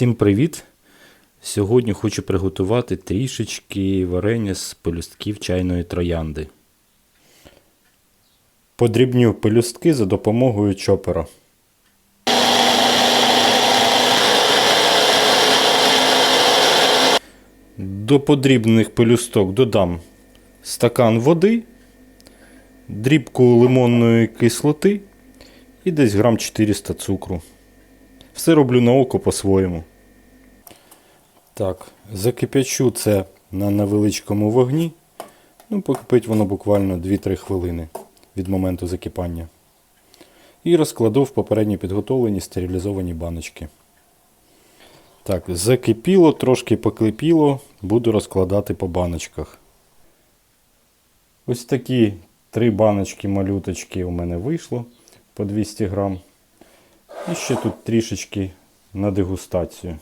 Всім привіт! Сьогодні хочу приготувати трішечки варення з пелюстків чайної троянди. Подрібню пелюстки за допомогою чопера. До подрібних пелюсток додам стакан води, дрібку лимонної кислоти і десь грам 400 цукру. Все роблю на око по-своєму. Так, закипячу це на невеличкому вогні. Ну, покипить воно буквально 2-3 хвилини від моменту закипання. І розкладу в попередньо підготовлені стерилізовані баночки. Так, закипіло, трошки поклепіло, буду розкладати по баночках. Ось такі три баночки малюточки у мене вийшло по 200 грам. І ще тут трішечки на дегустацію.